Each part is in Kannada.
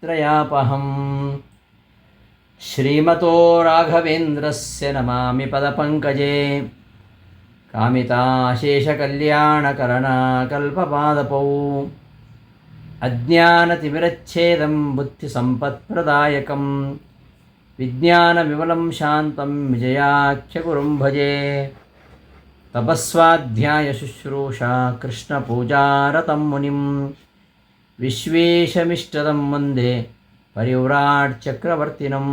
तापत्रयापहं श्रीमतो राघवेन्द्रस्य नमामि पदपङ्कजे कामिताशेषकल्याणकरणाकल्पपादपौ अज्ञानतिमिरच्छेदं बुद्धिसम्पत्प्रदायकं विज्ञानविमलं शान्तं विजयाख्यगुरुं भजे तपस्वाध्यायशुश्रूषा कृष्णपूजारतं मुनिं విశ్వేశమిష్టదం వందే పరివ్రాట్ చక్రవర్తినం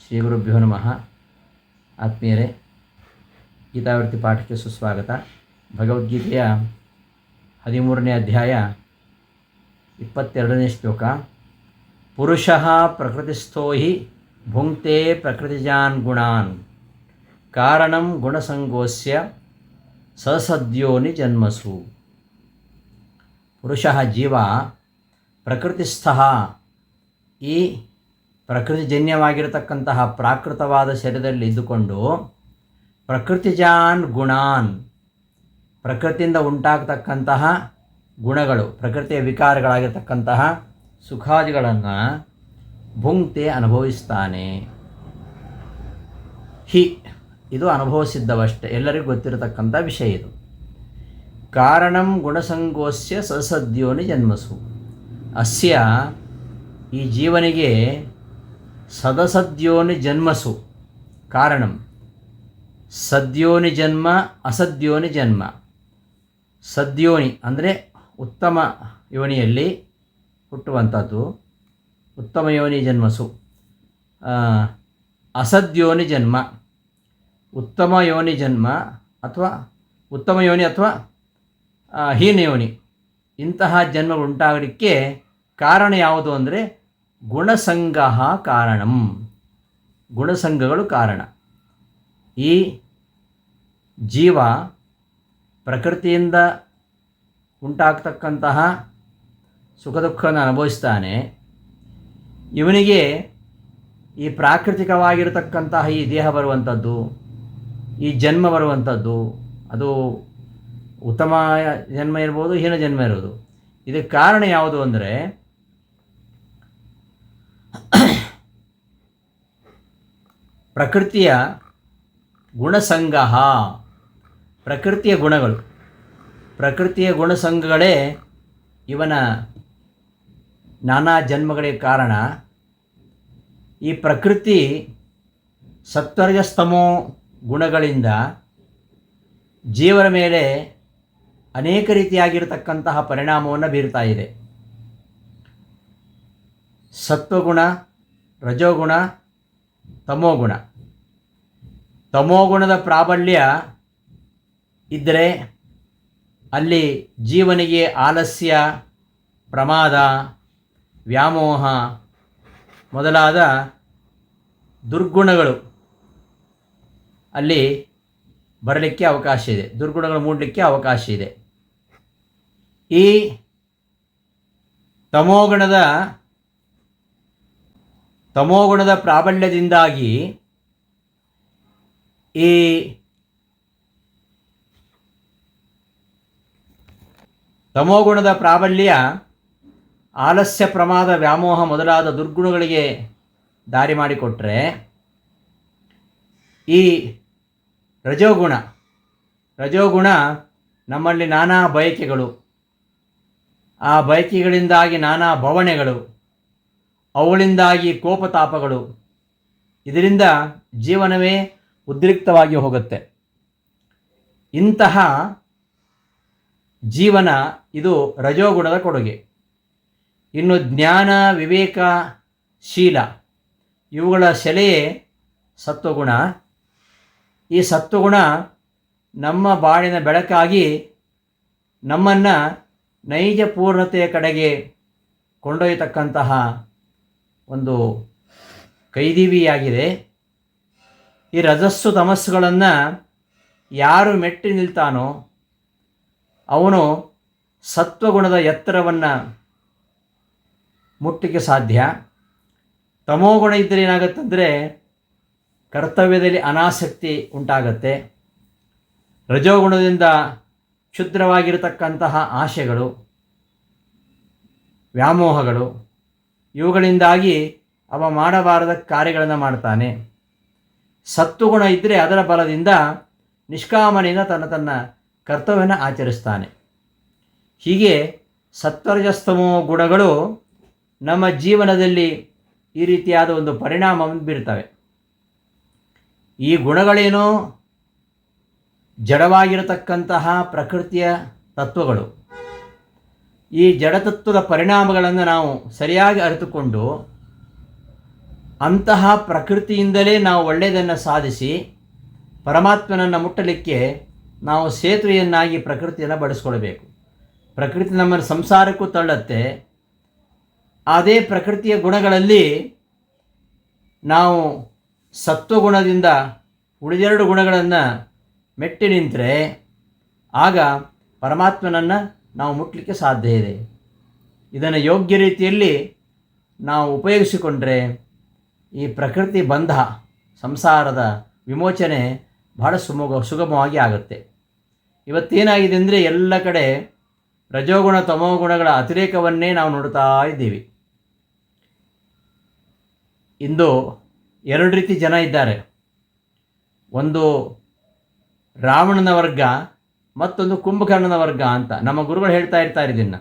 ಶ್ರೀ ಗುರುಭ್ಯೋ ನಮಃ ಆತ್ಮೀಯರೇ ಗೀತಾವೃತ್ತಿ ಪಾಠಕ್ಕೆ ಸುಸ್ವಾಗತ ಭಗವದ್ಗೀತೆಯ ಹದಿಮೂರನೇ ಅಧ್ಯಾಯ ಇಪ್ಪತ್ತೆರಡನೇ ಶ್ಲೋಕ ಪುರುಷ ಪ್ರಕೃತಿಸ್ಥೋ ಹಿ ಭುಂಕ್ತೆ ಪ್ರಕೃತಿಜಾನ್ ಗುಣಾನ್ ಕಾರಣಂ ಗುಣಸಂಗೋಸ್ಯ ಸಸದ್ಯೋನಿ ಜನ್ಮಸು ಪುರುಷ ಜೀವ ಪ್ರಕೃತಿಸ್ಥ ಈ ಪ್ರಕೃತಿಜನ್ಯವಾಗಿರತಕ್ಕಂತಹ ಪ್ರಾಕೃತವಾದ ಶರೀರದಲ್ಲಿ ಇದ್ದುಕೊಂಡು ಪ್ರಕೃತಿಜಾನ್ ಗುಣಾನ್, ಪ್ರಕೃತಿಯಿಂದ ಉಂಟಾಗತಕ್ಕಂತಹ ಗುಣಗಳು, ಪ್ರಕೃತಿಯ ವಿಕಾರಗಳಾಗಿರ್ತಕ್ಕಂತಹ ಸುಖಾದಿಗಳನ್ನು ಭುಂಕ್ತೆ ಅನುಭವಿಸ್ತಾನೆ. ಹಿ, ಇದು ಅನುಭವಿಸಿದ್ದವಷ್ಟೇ, ಎಲ್ಲರಿಗೂ ಗೊತ್ತಿರತಕ್ಕಂಥ ವಿಷಯ ಇದು. ಕಾರಣಂ ಗುಣಸಂಗೋಸ್ಯ ಸಸದ್ಯೋನಿ ಜನ್ಮಸು. ಅಸ್ಯ ಈ ಜೀವನಿಗೆ ಸದಸದ್ಯೋನಿ ಜನ್ಮಸು. ಕಾರಣಂ ಸದ್ಯೋನಿ ಜನ್ಮ, ಅಸದ್ಯೋನಿ ಜನ್ಮ. ಸದ್ಯೋನಿ ಅಂದರೆ ಉತ್ತಮ ಯೋನಿಯಲ್ಲಿ ಹುಟ್ಟುವಂಥದ್ದು. ಉತ್ತಮ ಯೋನಿ ಜನ್ಮಸು. ಅಸದ್ಯೋನಿ ಜನ್ಮ. ಉತ್ತಮ ಯೋನಿ ಜನ್ಮ ಅಥವಾ ಉತ್ತಮ ಯೋನಿ ಅಥವಾ ಹೀನ ಯೋನಿ ಇಂತಹ ಜನ್ಮಗಳು ಉಂಟಾಗಲಿಕ್ಕೆ ಕಾರಣ ಯಾವುದು ಅಂದರೆ ಗುಣಸಂಗ ಕಾರಣಂ. ಗುಣಸಂಗಗಳು ಕಾರಣ. ಈ ಜೀವ ಪ್ರಕೃತಿಯಿಂದ ಉಂಟಾಗ್ತಕ್ಕಂತಹ ಸುಖ ದುಃಖವನ್ನು ಅನುಭವಿಸ್ತಾನೆ. ಇವನಿಗೆ ಈ ಪ್ರಾಕೃತಿಕವಾಗಿರತಕ್ಕಂತಹ ಈ ದೇಹ ಬರುವಂಥದ್ದು ಈ ಜನ್ಮ ಬರುವಂಥದ್ದು ಅದು ಉತ್ತಮ ಜನ್ಮ ಇರ್ಬೋದು, ಹೀನ ಜನ್ಮ ಇರೋದು. ಇದಕ್ಕೆ ಕಾರಣ ಯಾವುದು ಅಂದರೆ, ಪ್ರಕೃತಿಯ ಗುಣಸಂಗ ಪ್ರಕೃತಿಯ ಗುಣಗಳು. ಪ್ರಕೃತಿಯ ಗುಣಸಂಗಗಳೇ ಇವನ ನಾನಾ ಜನ್ಮಗಳಿಗೆ ಕಾರಣ. ಈ ಪ್ರಕೃತಿ ಸತ್ವರ್ಜಸ್ತಮೋ ಗುಣಗಳಿಂದ ಜೀವನ ಮೇಲೆ ಅನೇಕ ರೀತಿಯಾಗಿರತಕ್ಕಂತಹ ಪರಿಣಾಮವನ್ನು ಬೀರ್ತಾ ಇದೆ. ಸತ್ವಗುಣ, ರಜೋಗುಣ, ತಮೋಗುಣ. ತಮೋಗುಣದ ಪ್ರಾಬಲ್ಯ ಇದ್ದರೆ ಅಲ್ಲಿ ಜೀವನಿಗೆ ಆಲಸ್ಯ, ಪ್ರಮಾದ, ವ್ಯಾಮೋಹ ಮೊದಲಾದ ದುರ್ಗುಣಗಳು ಅಲ್ಲಿ ಬರಲಿಕ್ಕೆ ಅವಕಾಶ ಇದೆ. ದುರ್ಗುಣಗಳು ಮೂಡಲಿಕ್ಕೆ ಅವಕಾಶ ಇದೆ. ಈ ತಮೋಗುಣದ ತಮೋಗುಣದ ಪ್ರಾಬಲ್ಯದಿಂದಾಗಿ ಈ ತಮೋಗುಣದ ಪ್ರಾಬಲ್ಯ ಆಲಸ್ಯ ಪ್ರಮಾದ ವ್ಯಾಮೋಹ ಮೊದಲಾದ ದುರ್ಗುಣಗಳಿಗೆ ದಾರಿ ಮಾಡಿಕೊಟ್ರೆ ಈ ರಜೋಗುಣ ರಜೋಗುಣ ನಮ್ಮಲ್ಲಿ ನಾನಾ ಬಯಕೆಗಳು. ಆ ಬಯಕೆಗಳಿಂದಾಗಿ ನಾನಾ ಭವಣೆಗಳು ಅವುಗಳಿಂದಾಗಿ ಕೋಪತಾಪಗಳು, ಇದರಿಂದ ಜೀವನವೇ ಉದ್ರಿಕ್ತವಾಗಿ ಹೋಗುತ್ತೆ. ಇಂತಹ ಜೀವನ ಇದು ರಜೋಗುಣದ ಕೊಡುಗೆ. ಇನ್ನು ಜ್ಞಾನ, ವಿವೇಕ, ಶೀಲ, ಇವುಗಳ ಸೆಲೆಯೇ ಸತ್ವಗುಣ. ಈ ಸತ್ವಗುಣ ನಮ್ಮ ಬಾಳಿನ ಬೆಳಕಾಗಿ ನಮ್ಮನ್ನು ನೈಜ ಪೂರ್ಣತೆಯ ಕಡೆಗೆ ಕೊಂಡೊಯ್ಯತಕ್ಕಂತಹ ಒಂದು ಕೈದೀವಿಯಾಗಿದೆ. ಈ ರಜಸ್ಸು ತಮಸ್ಸುಗಳನ್ನು ಯಾರು ಮೆಟ್ಟಿ ನಿಲ್ತಾನೋ ಅವನು ಸತ್ವಗುಣದ ಎತ್ತರವನ್ನು ಮುಟ್ಟಲಿಕ್ಕೆ ಸಾಧ್ಯ. ತಮೋಗುಣ ಇದ್ದರೆ ಏನಾಗುತ್ತಂದರೆ ಕರ್ತವ್ಯದಲ್ಲಿ ಅನಾಸಕ್ತಿ ಉಂಟಾಗತ್ತೆ. ರಜೋಗುಣದಿಂದ ಕ್ಷುದ್ರವಾಗಿರತಕ್ಕಂತಹ ಆಶೆಗಳು, ವ್ಯಾಮೋಹಗಳು, ಇವುಗಳಿಂದಾಗಿ ಅವ ಮಾಡಬಾರದ ಕಾರ್ಯಗಳನ್ನು ಮಾಡ್ತಾನೆ. ಸತ್ತುಗುಣ ಇದ್ದರೆ ಅದರ ಬಲದಿಂದ ನಿಷ್ಕಾಮನೆಯಿಂದ ತನ್ನ ತನ್ನ ಕರ್ತವ್ಯನ ಆಚರಿಸ್ತಾನೆ. ಹೀಗೆ ಸತ್ವರಜಸ್ತಮೋ ಗುಣಗಳು ನಮ್ಮ ಜೀವನದಲ್ಲಿ ಈ ರೀತಿಯಾದ ಒಂದು ಪರಿಣಾಮವನ್ನು ಬೀರ್ತವೆ. ಈ ಗುಣಗಳೇನೋ ಜಡವಾಗಿರತಕ್ಕಂತಹ ಪ್ರಕೃತಿಯ ತತ್ವಗಳು. ಈ ಜಡತತ್ವದ ಪರಿಣಾಮಗಳನ್ನು ನಾವು ಸರಿಯಾಗಿ ಅರಿತುಕೊಂಡು ಅಂತಹ ಪ್ರಕೃತಿಯಿಂದಲೇ ನಾವು ಒಳ್ಳೆಯದನ್ನು ಸಾಧಿಸಿ ಪರಮಾತ್ಮನನ್ನು ಮುಟ್ಟಲಿಕ್ಕೆ ನಾವು ಸೇತುವೆಯನ್ನಾಗಿ ಪ್ರಕೃತಿಯನ್ನು ಬಳಸ್ಕೊಳ್ಬೇಕು. ಪ್ರಕೃತಿ ನಮ್ಮನ್ನು ಸಂಸಾರಕ್ಕೂ ತಳ್ಳತ್ತೆ. ಅದೇ ಪ್ರಕೃತಿಯ ಗುಣಗಳಲ್ಲಿ ನಾವು ಸತ್ವಗುಣದಿಂದ ಉಳಿದೆರಡು ಗುಣಗಳನ್ನು ಮೆಟ್ಟಿ ನಿಂತರೆ ಆಗ ಪರಮಾತ್ಮನನ್ನು ನಾವು ಮುಟ್ಟಲಿಕ್ಕೆ ಸಾಧ್ಯ ಇದೆ. ಇದನ್ನು ಯೋಗ್ಯ ರೀತಿಯಲ್ಲಿ ನಾವು ಉಪಯೋಗಿಸಿಕೊಂಡ್ರೆ ಈ ಪ್ರಕೃತಿ ಬಂಧ, ಸಂಸಾರದ ವಿಮೋಚನೆ ಬಹಳ ಸುಮುಗ, ಸುಗಮವಾಗಿ ಆಗುತ್ತೆ. ಇವತ್ತೇನಾಗಿದೆ ಅಂದರೆ ಎಲ್ಲ ಕಡೆ ರಜೋಗುಣ, ತಮೋಗುಣಗಳ ಅತಿರೇಕವನ್ನೇ ನಾವು ನೋಡ್ತಾ ಇದ್ದೀವಿ. ಇಂದು ಎರಡು ರೀತಿ ಜನ ಇದ್ದಾರೆ. ಒಂದು ರಾವಣನ ವರ್ಗ ಮತ್ತೊಂದು ಕುಂಭಕರ್ಣನ ವರ್ಗ ಅಂತ. ನಮ್ಮ ಗುರುಗಳು ಹೇಳ್ತಾ ಇರ್ತಾರೆ ಇದನ್ನು.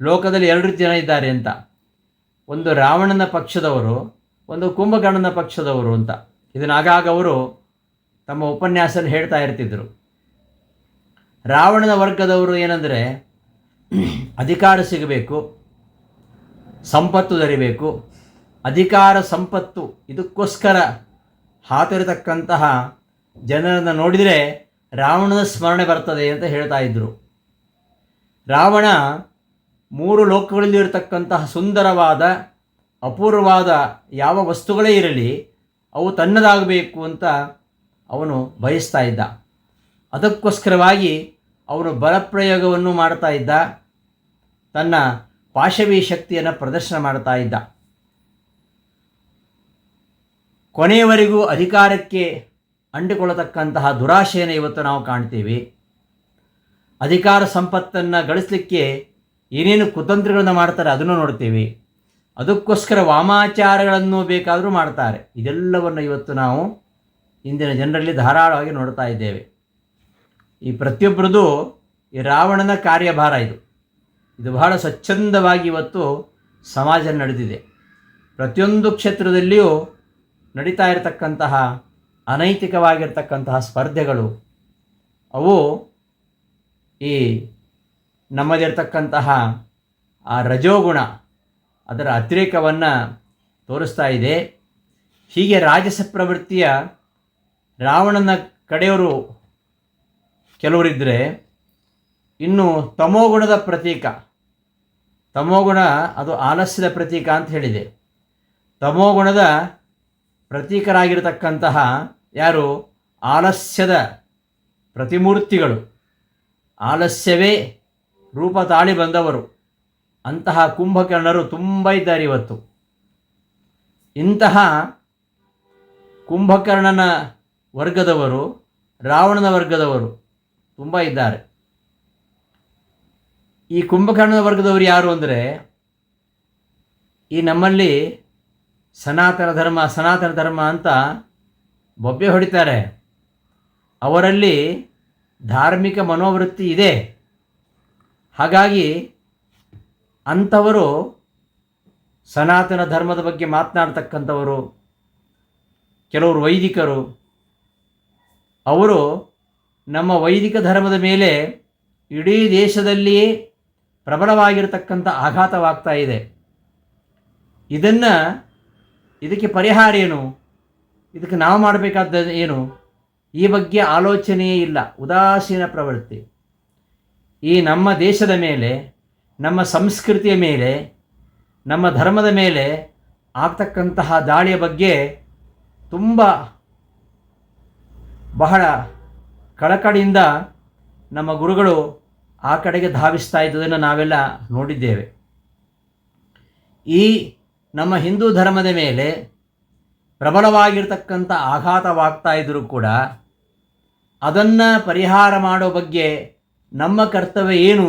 ಲೋಕದಲ್ಲಿ ಎರಡು ಜನ ಇದ್ದಾರೆ ಅಂತ. ಒಂದು ರಾವಣನ ಪಕ್ಷದವರು, ಒಂದು ಕುಂಭಕರ್ಣನ ಪಕ್ಷದವರು ಅಂತ. ಇದನ್ನು ಆಗಾಗ ಅವರು ತಮ್ಮ ಉಪನ್ಯಾಸದಲ್ಲಿ ಹೇಳ್ತಾ ಇರ್ತಿದ್ರು. ರಾವಣನ ವರ್ಗದವರು ಏನಂದರೆ ಅಧಿಕಾರ ಸಿಗಬೇಕು, ಸಂಪತ್ತು ದೊರಿಬೇಕು. ಅಧಿಕಾರ ಸಂಪತ್ತು, ಇದಕ್ಕೋಸ್ಕರ ಹಾತೊರೆತಕ್ಕಂತಹ ಜನರನ್ನು ನೋಡಿದರೆ ರಾವಣನ ಸ್ಮರಣೆ ಬರ್ತದೆ ಅಂತ ಹೇಳ್ತಾ ಇದ್ದರು ರಾವಣ ಮೂರು ಲೋಕಗಳಲ್ಲಿ ಇರತಕ್ಕಂತಹ ಸುಂದರವಾದ, ಅಪೂರ್ವವಾದ ಯಾವ ವಸ್ತುಗಳೇ ಇರಲಿ, ಅವು ತನ್ನದಾಗಬೇಕು ಅಂತ ಅವನು ಬಯಸ್ತಾ ಇದ್ದ. ಅದಕ್ಕೋಸ್ಕರವಾಗಿ ಅವನು ಬಲಪ್ರಯೋಗವನ್ನು ಮಾಡ್ತಾ ಇದ್ದ, ತನ್ನ ಪಾಶವೀ ಶಕ್ತಿಯನ್ನು ಪ್ರದರ್ಶನ ಮಾಡ್ತಾ ಇದ್ದ. ಕೊನೆಯವರೆಗೂ ಅಧಿಕಾರಕ್ಕೆ ಅಂಟಿಕೊಳ್ಳತಕ್ಕಂತಹ ದುರಾಶೆಯನ್ನು ಇವತ್ತು ನಾವು ಕಾಣ್ತೀವಿ. ಅಧಿಕಾರ ಸಂಪತ್ತನ್ನು ಗಳಿಸಲಿಕ್ಕೆ ಏನೇನು ಕುತಂತ್ರಗಳನ್ನು ಮಾಡ್ತಾರೆ ಅದನ್ನು ನೋಡ್ತೀವಿ. ಅದಕ್ಕೋಸ್ಕರ ವಾಮಾಚಾರಗಳನ್ನು ಬೇಕಾದರೂ ಮಾಡ್ತಾರೆ. ಇದೆಲ್ಲವನ್ನು ಇವತ್ತು ನಾವು ಇಂದಿನ ಜನರಲ್ಲಿ ಧಾರಾಳವಾಗಿ ನೋಡ್ತಾ ಇದ್ದೇವೆ. ಈ ಪ್ರತಿಯೊಬ್ಬರದು ಈ ರಾವಣನ ಕಾರ್ಯಭಾರ ಇದು. ಇದು ಬಹಳ ಸ್ವಚ್ಛಂದವಾಗಿ ಇವತ್ತು ಸಮಾಜ ನಡೆದಿದೆ. ಪ್ರತಿಯೊಂದು ಕ್ಷೇತ್ರದಲ್ಲಿಯೂ ನಡೀತಾ ಇರತಕ್ಕಂತಹ ಅನೈತಿಕವಾಗಿರ್ತಕ್ಕಂತಹ ಸ್ಪರ್ಧೆಗಳು, ಅವು ಈ ನಮ್ಮದಿರ್ತಕ್ಕಂತಹ ಆ ರಜೋಗುಣ, ಅದರ ಅತಿರೇಕವನ್ನು ತೋರಿಸ್ತಾ ಇದೆ. ಹೀಗೆ ರಾಜಸ ಪ್ರವೃತ್ತಿಯ ರಾವಣನ ಕಡೆಯವರು ಕೆಲವರಿದ್ದರೆ ಇನ್ನು ತಮೋಗುಣದ ಪ್ರತೀಕ, ತಮೋಗುಣ ಅದು ಆಲಸ್ಯದ ಪ್ರತೀಕ ಅಂತ ಹೇಳಿದೆ. ತಮೋಗುಣದ ಪ್ರತೀಕರಾಗಿರತಕ್ಕಂತಹ ಯಾರು? ಆಲಸ್ಯದ ಪ್ರತಿಮೂರ್ತಿಗಳು. ಆಲಸ್ಯವೇ ರೂಪ ತಾಳಿ ಬಂದವರು. ಅಂತಹ ಕುಂಭಕರ್ಣರು ತುಂಬ ಇದ್ದಾರೆ ಇವತ್ತು. ಇಂತಹ ಕುಂಭಕರ್ಣನ ವರ್ಗದವರು, ರಾವಣನ ವರ್ಗದವರು ತುಂಬ ಇದ್ದಾರೆ. ಈ ಕುಂಭಕರ್ಣನ ವರ್ಗದವರು ಯಾರು ಅಂದರೆ, ಈ ನಮ್ಮಲ್ಲಿ ಸನಾತನ ಧರ್ಮ ಸನಾತನ ಧರ್ಮ ಅಂತ ಬೊಬ್ಬೆ ಹೊಡಿತಾರೆ. ಅವರಲ್ಲಿ ಧಾರ್ಮಿಕ ಮನೋವೃತ್ತಿ ಇದೆ. ಹಾಗಾಗಿ ಅಂಥವರು ಸನಾತನ ಧರ್ಮದ ಬಗ್ಗೆ ಮಾತನಾಡ್ತಕ್ಕಂಥವರು, ಕೆಲವರು ವೈದಿಕರು, ಅವರು ನಮ್ಮ ವೈದಿಕ ಧರ್ಮದ ಮೇಲೆ ಇಡೀ ದೇಶದಲ್ಲಿಯೇ ಪ್ರಬಲವಾಗಿರತಕ್ಕಂಥ ಆಘಾತವಾಗ್ತಾ ಇದೆ. ಇದನ್ನು ಇದಕ್ಕೆ ಪರಿಹಾರ ಏನು? ಇದಕ್ಕೆ ನಾವು ಮಾಡಬೇಕಾದ ಏನು? ಈ ಬಗ್ಗೆ ಆಲೋಚನೆಯೇ ಇಲ್ಲ. ಉದಾಸೀನ ಪ್ರವೃತ್ತಿ. ಈ ನಮ್ಮ ದೇಶದ ಮೇಲೆ, ನಮ್ಮ ಸಂಸ್ಕೃತಿಯ ಮೇಲೆ, ನಮ್ಮ ಧರ್ಮದ ಮೇಲೆ ಆಗ್ತಕ್ಕಂತಹ ದಾಳಿಯ ಬಗ್ಗೆ ತುಂಬ ಬಹಳ ಕಳಕಳಿಯಿಂದ ನಮ್ಮ ಗುರುಗಳು ಆ ಕಡೆಗೆ ಧಾವಿಸ್ತಾ ಇದ್ದುದನ್ನು ನಾವೆಲ್ಲ ನೋಡಿದ್ದೇವೆ. ಈ ನಮ್ಮ ಹಿಂದೂ ಧರ್ಮದ ಮೇಲೆ ಪ್ರಬಲವಾಗಿರ್ತಕ್ಕಂಥ ಆಘಾತವಾಗ್ತಾ ಇದ್ದರೂ ಕೂಡ ಅದನ್ನು ಪರಿಹಾರ ಮಾಡೋ ಬಗ್ಗೆ ನಮ್ಮ ಕರ್ತವ್ಯ ಏನು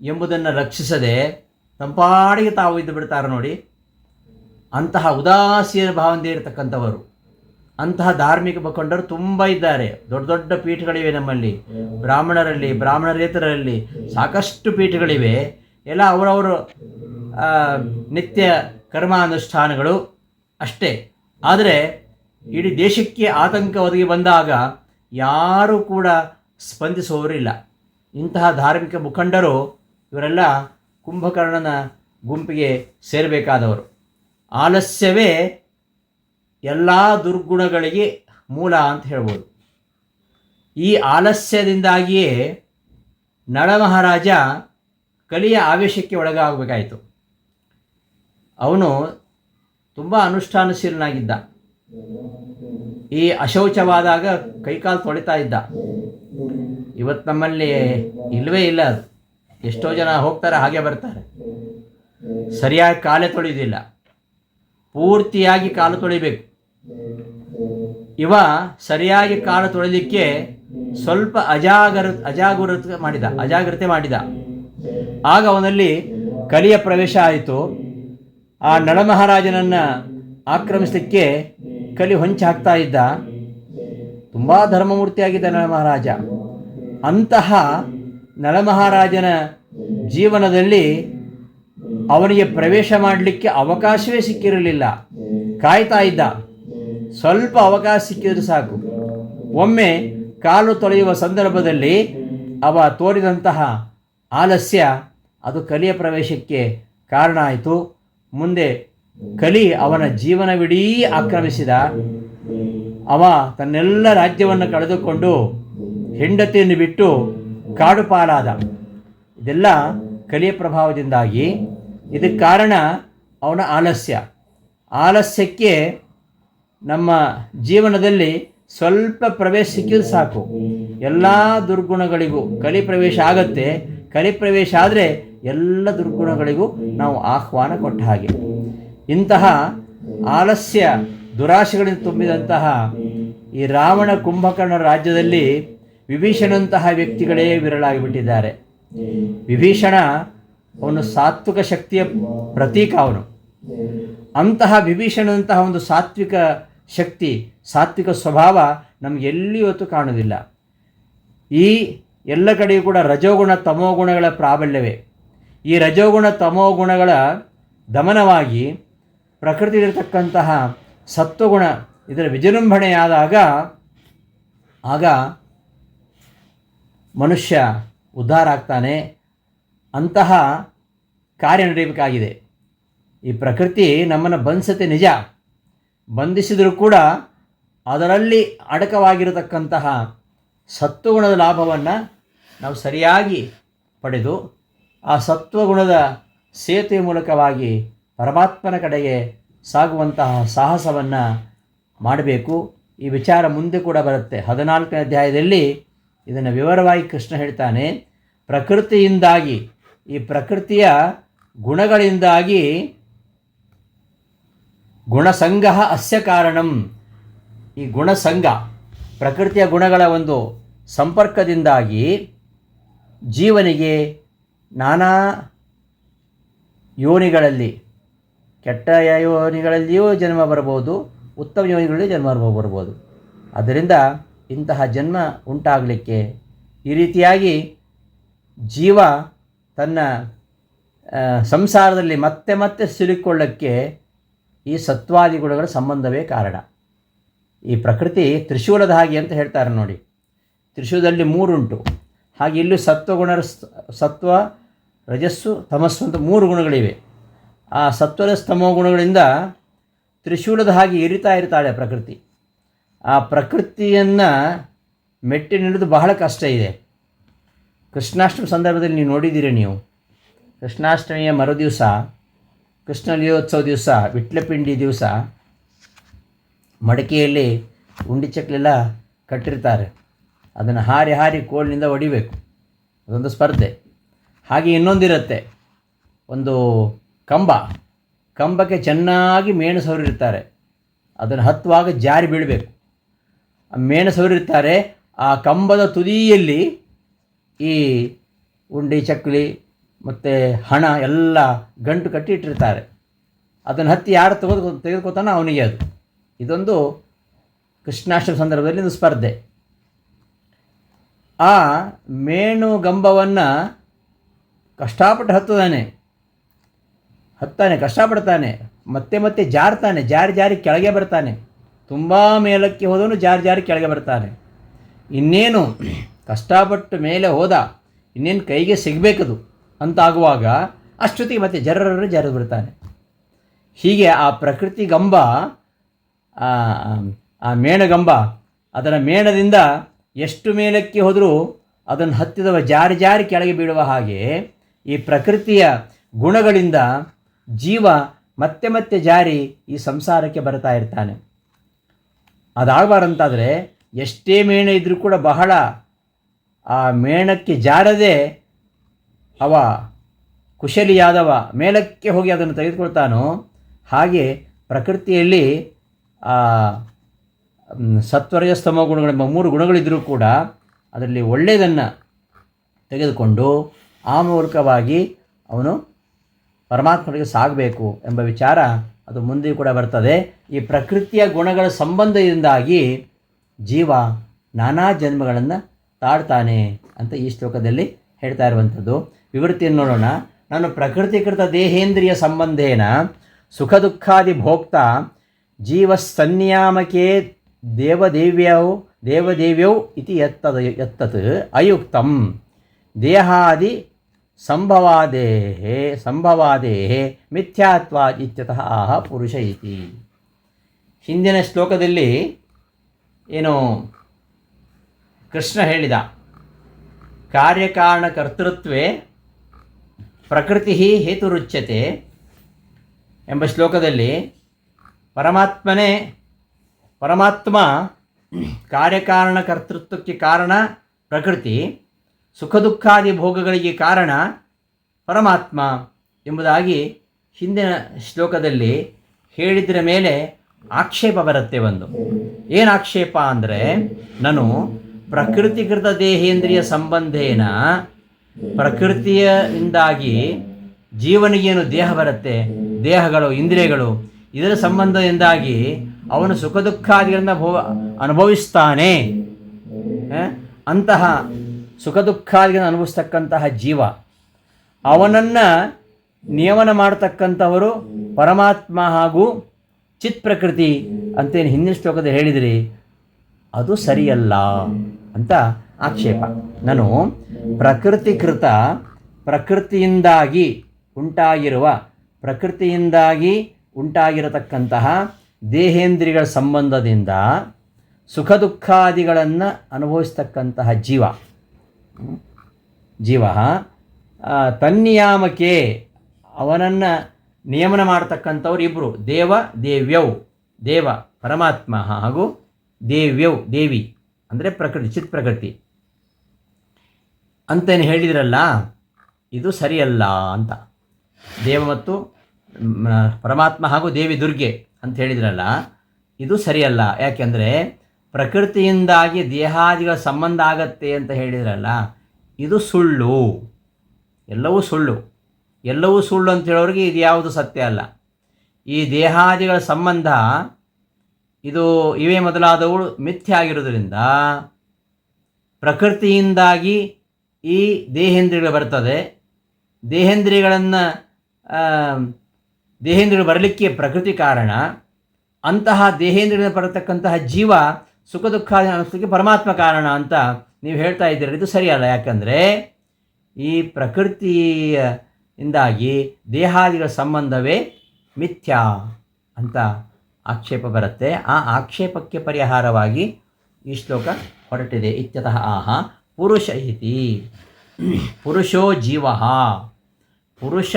ಎಂಬುದನ್ನು ರಕ್ಷಿಸದೆ ತಂಪಾಡಿಗೆ ತಾವು ಇದ್ದು ಬಿಡ್ತಾರೆ ನೋಡಿ. ಅಂತಹ ಉದಾಸೀನ ಭಾವನೆ ಇರತಕ್ಕಂಥವರು, ಅಂತಹ ಧಾರ್ಮಿಕ ಮುಖಂಡರು ತುಂಬ ಇದ್ದಾರೆ. ದೊಡ್ಡ ದೊಡ್ಡ ಪೀಠಗಳಿವೆ ನಮ್ಮಲ್ಲಿ. ಬ್ರಾಹ್ಮಣರಲ್ಲಿ ಬ್ರಾಹ್ಮಣರೇತರಲ್ಲಿ ಸಾಕಷ್ಟು ಪೀಠಗಳಿವೆ. ಎಲ್ಲ ಅವರವರು ನಿತ್ಯ ಕರ್ಮಾನುಷ್ಠಾನಗಳು ಅಷ್ಟೇ. ಆದರೆ ಇಡೀ ದೇಶಕ್ಕೆ ಆತಂಕ ಒದಗಿ ಬಂದಾಗ ಯಾರೂ ಕೂಡ ಸ್ಪಂದಿಸುವವರಿಲ್ಲ. ಇಂತಹ ಧಾರ್ಮಿಕ ಮುಖಂಡರು ಇವರೆಲ್ಲ ಕುಂಭಕರ್ಣನ ಗುಂಪಿಗೆ ಸೇರಬೇಕಾದವರು. ಆಲಸ್ಯವೇ ಎಲ್ಲ ದುರ್ಗುಣಗಳಿಗೆ ಮೂಲ ಅಂತ ಹೇಳ್ಬೋದು. ಈ ಆಲಸ್ಯದಿಂದಾಗಿಯೇ ನಳಮಹಾರಾಜ ಕಲಿಯ ಆವೇಶಕ್ಕೆ ಒಳಗಾಗಬೇಕಾಯಿತು. ಅವನು ತುಂಬ ಅನುಷ್ಠಾನಶೀಲನಾಗಿದ್ದ. ಈ ಅಶೌಚವಾದಾಗ ಕೈಕಾಲು ತೊಳಿತಾ ಇದ್ದ. ಇವತ್ತು ನಮ್ಮಲ್ಲಿ ಇಲ್ಲವೇ ಇಲ್ಲ ಅದು. ಎಷ್ಟೋ ಜನ ಹೋಗ್ತಾರೆ, ಹಾಗೆ ಬರ್ತಾರೆ. ಸರಿಯಾಗಿ ಕಾಲೇ ತೊಳೆಯೋದಿಲ್ಲ. ಪೂರ್ತಿಯಾಗಿ ಕಾಲು ತೊಳಿಬೇಕು. ಇವ ಸರಿಯಾಗಿ ಕಾಲು ತೊಳಿಲಿಕ್ಕೆ ಸ್ವಲ್ಪ ಅಜಾಗರ ಅಜಾಗರತೆ ಮಾಡಿದ ಅಜಾಗ್ರತೆ ಮಾಡಿದ. ಆಗ ಅವನಲ್ಲಿ ಕಲಿಯ ಪ್ರವೇಶ ಆಯಿತು. ಆ ನಳಮಹಾರಾಜನನ್ನು ಆಕ್ರಮಿಸಲಿಕ್ಕೆ ಕಲಿ ಹೊಂಚಿ ಹಾಕ್ತಾ ಇದ್ದ ತುಂಬ ಧರ್ಮಮೂರ್ತಿಯಾಗಿದ್ದ ನಳಮಹಾರಾಜ ಅಂತಹ ನಳಮಹಾರಾಜನ ಜೀವನದಲ್ಲಿ ಅವನಿಗೆ ಪ್ರವೇಶ ಮಾಡಲಿಕ್ಕೆ ಅವಕಾಶವೇ ಸಿಕ್ಕಿರಲಿಲ್ಲ. ಕಾಯ್ತಾ ಇದ್ದ. ಸ್ವಲ್ಪ ಅವಕಾಶ ಸಿಕ್ಕಿದರೆ ಸಾಕು. ಒಮ್ಮೆ ಕಾಲು ತೊಳೆಯುವ ಸಂದರ್ಭದಲ್ಲಿ ಅವ ತೋರಿದಂತಹ ಆಲಸ್ಯ ಅದು ಕಲಿಯ ಪ್ರವೇಶಕ್ಕೆ ಕಾರಣ ಆಯಿತು. ಮುಂದೆ ಕಲಿ ಅವನ ಜೀವನವಿಡೀ ಆಕ್ರಮಿಸಿದ. ಅವ ತನ್ನೆಲ್ಲ ರಾಜ್ಯವನ್ನು ಕಳೆದುಕೊಂಡು ಹೆಂಡತಿಯನ್ನು ಬಿಟ್ಟು ಕಾಡುಪಾಲಾದ. ಇದೆಲ್ಲ ಕಲಿಯ ಪ್ರಭಾವದಿಂದಾಗಿ. ಇದಕ್ಕೆ ಕಾರಣ ಅವನ ಆಲಸ್ಯ. ಆಲಸ್ಯಕ್ಕೆ ನಮ್ಮ ಜೀವನದಲ್ಲಿ ಸ್ವಲ್ಪ ಪ್ರವೇಶ ಸಿಕ್ಕಿದ್ರೆ ಸಾಕು. ಎಲ್ಲ ದುರ್ಗುಣಗಳಿಗೂ ಕಲಿ ಪ್ರವೇಶ ಆಗತ್ತೆ. ಕಲಿ ಪ್ರವೇಶ ಆದರೆ ಎಲ್ಲ ದುರ್ಗುಣಗಳಿಗೂ ನಾವು ಆಹ್ವಾನ ಕೊಟ್ಟ ಹಾಗೆ. ಇಂತಹ ಆಲಸ್ಯ ದುರಾಶೆಗಳಿಂದ ತುಂಬಿದಂತಹ ಈ ರಾವಣ ಕುಂಭಕರ್ಣ ರಾಜ್ಯದಲ್ಲಿ ವಿಭೀಷಣಂತಹ ವ್ಯಕ್ತಿಗಳೇ ವಿರಳಾಗಿಬಿಟ್ಟಿದ್ದಾರೆ. ವಿಭೀಷಣ ಅವನು ಸಾತ್ವಿಕ ಶಕ್ತಿಯ ಪ್ರತೀಕ ಅವನು. ಅಂತಹ ವಿಭೀಷಣಂತಹ ಒಂದು ಸಾತ್ವಿಕ ಶಕ್ತಿ ಸಾತ್ವಿಕ ಸ್ವಭಾವ ನಮಗೆ ಎಲ್ಲಿವತ್ತು ಕಾಣುವುದಿಲ್ಲ. ಈ ಎಲ್ಲ ಕಡೆಯೂ ಕೂಡ ರಜೋಗುಣ ತಮೋಗುಣಗಳ ಪ್ರಾಬಲ್ಯವೇ. ಈ ರಜೋಗುಣ ತಮೋಗುಣಗಳ ದಮನವಾಗಿ ಪ್ರಕೃತಿಯಲ್ಲಿರ್ತಕ್ಕಂತಹ ಸತ್ವಗುಣ ಇದರ ವಿಜೃಂಭಣೆಯಾದಾಗ ಆಗ ಮನುಷ್ಯ ಉದ್ಧಾರ ಆಗ್ತಾನೆ. ಅಂತಹ ಕಾರ್ಯ ನಡೆಯಬೇಕಾಗಿದೆ ಈ ಪ್ರಕೃತಿ ನಮ್ಮನ್ನು ಬಂಧಿಸುತ್ತೆ ನಿಜ. ಬಂಧಿಸಿದರೂ ಕೂಡ ಅದರಲ್ಲಿ ಅಡಕವಾಗಿರತಕ್ಕಂತಹ ಸತ್ವಗುಣದ ಲಾಭವನ್ನು ನಾವು ಸರಿಯಾಗಿ ಪಡೆದು ಆ ಸತ್ವಗುಣದ ಸೇತುವೆ ಮೂಲಕವಾಗಿ ಪರಮಾತ್ಮನ ಕಡೆಗೆ ಸಾಗುವಂತಹ ಸಾಹಸವನ್ನು ಮಾಡಬೇಕು. ಈ ವಿಚಾರ ಮುಂದೆ ಕೂಡ ಬರುತ್ತೆ. ಹದಿನಾಲ್ಕನೇ ಅಧ್ಯಾಯದಲ್ಲಿ ಇದನ್ನು ವಿವರವಾಗಿ ಕೃಷ್ಣ ಹೇಳ್ತಾನೆ, ಪ್ರಕೃತಿಯಿಂದಾಗಿ, ಈ ಪ್ರಕೃತಿಯ ಗುಣಗಳಿಂದಾಗಿ ಗುಣಸಂಗ ಅಸ್ಯ ಕಾರಣಂ. ಈ ಗುಣಸಂಗ, ಪ್ರಕೃತಿಯ ಗುಣಗಳ ಒಂದು ಸಂಪರ್ಕದಿಂದಾಗಿ ಜೀವನಿಗೆ ನಾನಾ ಯೋನಿಗಳಲ್ಲಿ, ಕೆಟ್ಟ ಯೋನಿಗಳಲ್ಲಿಯೂ ಜನ್ಮ ಬರಬಹುದು, ಉತ್ತಮ ಯೋನಿಗಳಲ್ಲಿ ಜನ್ಮ ಬರ್ಬೋದು ಅದರಿಂದ ಇಂತಹ ಜನ್ಮ ಉಂಟಾಗಲಿಕ್ಕೆ ಈ ರೀತಿಯಾಗಿ ಜೀವ ತನ್ನ ಸಂಸಾರದಲ್ಲಿ ಮತ್ತೆ ಮತ್ತೆ ಸಿಲುಕೊಳ್ಳೋಕ್ಕೆ ಈ ಸತ್ವಾದಿ ಗುಣಗಳ ಸಂಬಂಧವೇ ಕಾರಣ. ಈ ಪ್ರಕೃತಿ ತ್ರಿಶೂಲದ ಹಾಗೆ ಅಂತ ಹೇಳ್ತಾರೆ ನೋಡಿ. ತ್ರಿಶೂಲದಲ್ಲಿ ಮೂರುಂಟು. ಹಾಗೆ ಇಲ್ಲೂ ಸತ್ವಗುಣ ಸತ್ವ ರಜಸ್ಸು, ತಮಸ್ಸು ಅಂತ ಮೂರು ಗುಣಗಳಿವೆ. ಆ ಸತ್ವರಸ್ತಮೋ ಗುಣಗಳಿಂದ ತ್ರಿಶೂಲದ ಹಾಗೆ ಇರಿತಾ ಇರ್ತಾಳೆ ಪ್ರಕೃತಿ. ಆ ಪ್ರಕೃತಿಯನ್ನು ಮೆಟ್ಟಿ ನಿಲ್ಲೋದು ಬಹಳ ಕಷ್ಟ ಇದೆ. ಕೃಷ್ಣಾಷ್ಟಮಿ ಸಂದರ್ಭದಲ್ಲಿ ನೀವು ನೋಡಿದ್ದೀರಿ ನೀವು. ಕೃಷ್ಣಾಷ್ಟಮಿಯ ಕೃಷ್ಣ ಲೀಲೋತ್ಸವ ದಿವಸ, ವಿಟ್ಲಪಿಂಡಿ ದಿವಸ ಮಡಿಕೆಯಲ್ಲಿ ಉಂಡಿ ಚಕ್ಲೆಲ್ಲ ಕಟ್ಟಿರ್ತಾರೆ. ಅದನ್ನು ಹಾರಿ ಹಾರಿ ಕೋಲಿನಿಂದ ಹೊಡಿಬೇಕು ಅದೊಂದು ಸ್ಪರ್ಧೆ. ಹಾಗೆ ಇನ್ನೊಂದಿರುತ್ತೆ. ಒಂದು ಕಂಬ. ಕಂಬಕ್ಕೆ ಚೆನ್ನಾಗಿ ಮೇಣು ಸವರಿರ್ತಾರೆ ಅದನ್ನು ಹತ್ತುವಾಗ ಜಾರಿ ಬೀಳಬೇಕು. ಮೇಣ ಸವರಿರ್ತಾರೆ ಆ ಕಂಬದ ತುದಿಯಲ್ಲಿ ಈ ಉಂಡಿ ಚಕ್ಕಲಿ ಮತ್ತು ಹಣ ಎಲ್ಲ ಗಂಟು ಕಟ್ಟಿ ಇಟ್ಟಿರ್ತಾರೆ. ಅದನ್ನು ಹತ್ತಿ ಯಾರು ತೆಗೆದು ತೆಗೆದುಕೊತಾನೋ ಅವನಿಗೆ ಅದು. ಇದೊಂದು ಕೃಷ್ಣಾಷ್ಟಮಿ ಸಂದರ್ಭದಲ್ಲಿ ಒಂದು ಸ್ಪರ್ಧೆ. ಆ ಮೇಣು ಗಂಬವನ್ನು ಕಷ್ಟಪಟ್ಟು ಹತ್ತದಾನೆ ಹತ್ತಾನೆ, ಕಷ್ಟಪಡ್ತಾನೆ. ಮತ್ತೆ ಮತ್ತೆ ಜಾರ್ತಾನೆ, ಜಾರಿ ಜಾರಿ ಕೆಳಗೆ ಬರ್ತಾನೆ. ತುಂಬ ಮೇಲಕ್ಕೆ ಹೋದವನು ಜಾರಿ ಜಾರಿ ಕೆಳಗೆ ಬರ್ತಾನೆ. ಇನ್ನೇನು, ಕಷ್ಟಪಟ್ಟು ಮೇಲೆ ಹೋದ, ಇನ್ನೇನು ಕೈಗೆ ಸಿಗಬೇಕದು ಅಂತಾಗುವಾಗ ಅಷ್ಟೊತ್ತಿಗೆ ಮತ್ತೆ ಜರ್ರರು ಜರದು ಬಿಡ್ತಾನೆ. ಹೀಗೆ ಆ ಪ್ರಕೃತಿ ಗಂಬ, ಆ ಮೇಣಗಂಬ ಅದರ ಮೇಣದಿಂದ ಎಷ್ಟು ಮೇಲಕ್ಕೆ ಹೋದರೂ ಅದನ್ನು ಹತ್ತಿದವ ಜಾರಿ ಜಾರಿ ಕೆಳಗೆ ಬೀಳುವ ಹಾಗೆ ಈ ಪ್ರಕೃತಿಯ ಗುಣಗಳಿಂದ ಜೀವ ಮತ್ತೆ ಮತ್ತೆ ಜಾರಿ ಈ ಸಂಸಾರಕ್ಕೆ ಬರ್ತಾ ಇರ್ತಾನೆ. ಅದಾಳ್ಬಾರಂತಾದರೆ ಎಷ್ಟೇ ಮೇಣ ಇದ್ದರೂ ಕೂಡ ಬಹಳ ಆ ಮೇಣಕ್ಕೆ ಜಾರದೆ ಅವ ಕುಶಲಿಯಾದವ ಮೇಲಕ್ಕೆ ಹೋಗಿ ಅದನ್ನು ತೆಗೆದುಕೊಳ್ತಾನೋ ಹಾಗೆ ಪ್ರಕೃತಿಯಲ್ಲಿ ಆ ಸತ್ವರಜಸ್ತಮ ಗುಣಗಳೆಂಬ ಮೂರು ಗುಣಗಳಿದ್ದರೂ ಕೂಡ ಅದರಲ್ಲಿ ಒಳ್ಳೆಯದನ್ನು ತೆಗೆದುಕೊಂಡು ಆ ಮೂಲಕವಾಗಿ ಅವನು ಪರಮಾತ್ಮನಿಗೆ ಸಾಗಬೇಕು ಎಂಬ ವಿಚಾರ ಅದು ಮುಂದೆ ಕೂಡ ಬರ್ತದೆ. ಈ ಪ್ರಕೃತಿಯ ಗುಣಗಳ ಸಂಬಂಧದಿಂದಾಗಿ ಜೀವ ನಾನಾ ಜನ್ಮಗಳನ್ನು ತಾಡ್ತಾನೆ ಅಂತ ಈ ಶ್ಲೋಕದಲ್ಲಿ ಹೇಳ್ತಾ ಇರುವಂಥದ್ದು. ವಿವೃತ್ತಿಯನ್ನು ನೋಡೋಣ. ನಾನು ಪ್ರಕೃತಿಕೃತ ದೇಹೇಂದ್ರಿಯ ಸಂಬಂಧೇನ ಸುಖ ದುಃಖಾದಿ ಭೋಕ್ತ ಜೀವ ಸನ್ಯಾಮಕೆ ದೇವದೇವ್ಯೌ ದೇವದೇವ್ಯೌ ಇತಿ ಎತ್ತದ ಎತ್ತತ್ ಅಯುಕ್ತಂ ದೇಹಾದಿ ಸಂಭವಾದೇಹ ಸಂಭವಾದೇಹ, ಮಿಥ್ಯಾತ್ವ ಇತ್ಯತಃ ಆಹ ಪುರುಷ ಇತಿ. ಹಿಂದಿನ ಶ್ಲೋಕದಲ್ಲಿ ಏನು ಕೃಷ್ಣ ಹೇಳಿದ, ಕಾರ್ಯಕಾರಣ ಕರ್ತೃತ್ವೇ ಪ್ರಕೃತಿ ಹೇತುರುಚ್ಯತೆ ಎಂಬ ಶ್ಲೋಕದಲ್ಲಿ ಪರಮಾತ್ಮನೇ, ಪರಮಾತ್ಮ ಕಾರ್ಯಕಾರಣಕರ್ತೃತ್ವಕ್ಕೆ ಕಾರಣ ಪ್ರಕೃತಿ ಸುಖ ದುಃಖಾದಿ ಭೋಗಗಳಿಗೆ ಕಾರಣ ಪರಮಾತ್ಮ ಎಂಬುದಾಗಿ ಹಿಂದಿನ ಶ್ಲೋಕದಲ್ಲಿ ಹೇಳಿದ್ರ ಮೇಲೆ ಆಕ್ಷೇಪ ಬರುತ್ತೆ ಒಂದು. ಏನು ಆಕ್ಷೇಪ ಅಂದರೆ, ನಾನು ಪ್ರಕೃತಿಕೃತ ದೇಹೇಂದ್ರಿಯ ಸಂಬಂಧೇನ ಪ್ರಕೃತಿಯಿಂದಾಗಿ ಜೀವನಿಗೇನು ದೇಹ ಬರುತ್ತೆ, ದೇಹಗಳು, ಇಂದ್ರಿಯಗಳು, ಇದರ ಸಂಬಂಧದಿಂದಾಗಿ ಅವನು ಸುಖ ದುಃಖಾದಿಗಳನ್ನು ಭೋ ಅನುಭವಿಸ್ತಾನೆ. ಅಂತಹ ಸುಖ ದುಃಖಾದಿಗಳನ್ನು ಅನುಭವಿಸ್ತಕ್ಕಂತಹ ಜೀವ, ಅವನನ್ನು ನಿಯಮನ ಮಾಡತಕ್ಕಂಥವರು ಪರಮಾತ್ಮ ಹಾಗೂ ಚಿತ್ ಪ್ರಕೃತಿ ಅಂತೇನು ಹಿಂದಿನ ಶ್ಲೋಕದಲ್ಲಿ ಹೇಳಿದಿರಿ, ಅದು ಸರಿಯಲ್ಲ ಅಂತ ಆಕ್ಷೇಪ ನಾನು ಪ್ರಕೃತಿ ಕೃತ ಪ್ರಕೃತಿಯಿಂದಾಗಿ ಉಂಟಾಗಿರುವ, ಪ್ರಕೃತಿಯಿಂದಾಗಿ ಉಂಟಾಗಿರತಕ್ಕಂತಹ ದೇಹೇಂದ್ರಿಗಳ ಸಂಬಂಧದಿಂದ ಸುಖ ದುಃಖಾದಿಗಳನ್ನು ಅನುಭವಿಸ್ತಕ್ಕಂತಹ ಜೀವ? ಜೀವ ತನ್ನಿಯಾಮಕೆ ಅವನನ್ನು ನಿಯಮನ ಮಾಡ್ತಕ್ಕಂಥವ್ರು ಇಬ್ಬರು ದೇವ, ದೇವ್ಯೌ. ದೇವ, ಪರಮಾತ್ಮ ಹಾಗೂ ದೇವ್ಯೌ, ದೇವಿ. ಅಂದರೆ ಪ್ರಕೃತಿ, ಚಿತ್ ಪ್ರಕೃತಿ. ಅಂತೇನು ಹೇಳಿದ್ರಲ್ಲ, ಇದು ಸರಿಯಲ್ಲ ಅಂತ. ದೇವ ಮತ್ತು ಪರಮಾತ್ಮ ಹಾಗೂ ದೇವಿ ದುರ್ಗೆ ಅಂತ ಹೇಳಿದ್ರಲ್ಲ, ಇದು ಸರಿಯಲ್ಲ. ಯಾಕೆಂದರೆ ಪ್ರಕೃತಿಯಿಂದಾಗಿ ದೇಹಾದಿಗಳ ಸಂಬಂಧ ಆಗತ್ತೆ ಅಂತ ಹೇಳಿದ್ರಲ್ಲ, ಇದು ಸುಳ್ಳು. ಎಲ್ಲವೂ ಸುಳ್ಳು. ಎಲ್ಲವೂ ಸುಳ್ಳು ಅಂತ ಹೇಳೋರಿಗೆ ಇದು ಯಾವುದು ಸತ್ಯ ಅಲ್ಲ. ಈ ದೇಹಾದಿಗಳ ಸಂಬಂಧ, ಇದು ಇವೇ ಮೊದಲಾದವುಗಳು ಮಿಥ್ಯ ಆಗಿರೋದ್ರಿಂದ ಪ್ರಕೃತಿಯಿಂದಾಗಿ ಈ ದೇಹೇಂದ್ರಿಯಗಳು ಬರ್ತದೆ. ದೇಹೇಂದ್ರಿಯಗಳನ್ನು ದೇಹೇಂದ್ರಿಯಗಳು ಬರಲಿಕ್ಕೆ ಪ್ರಕೃತಿ ಕಾರಣ. ಅಂತಹ ದೇಹೇಂದ್ರಿಯಗಳು ಬರತಕ್ಕಂತಹ ಜೀವ ಸುಖ ದುಃಖ ಅನಿಸ್ಲಿಕ್ಕೆ ಪರಮಾತ್ಮ ಕಾರಣ ಅಂತ ನೀವು ಹೇಳ್ತಾ ಇದ್ದೀರ. ಇದು ಸರಿಯಲ್ಲ. ಯಾಕಂದರೆ ಈ ಪ್ರಕೃತಿಯ ಇಂದಾಗಿ ದೇಹಾದಿಗಳ ಸಂಬಂಧವೇ ಮಿಥ್ಯಾ ಅಂತ ಆಕ್ಷೇಪ ಬರುತ್ತೆ. ಆ ಆಕ್ಷೇಪಕ್ಕೆ ಪರಿಹಾರವಾಗಿ ಈ ಶ್ಲೋಕ ಹೊರಟಿದೆ. ಇತ್ಯತಃ ಆಹ ಪುರುಷ ಇತಿ. ಪುರುಷೋ ಜೀವ. ಪುರುಷ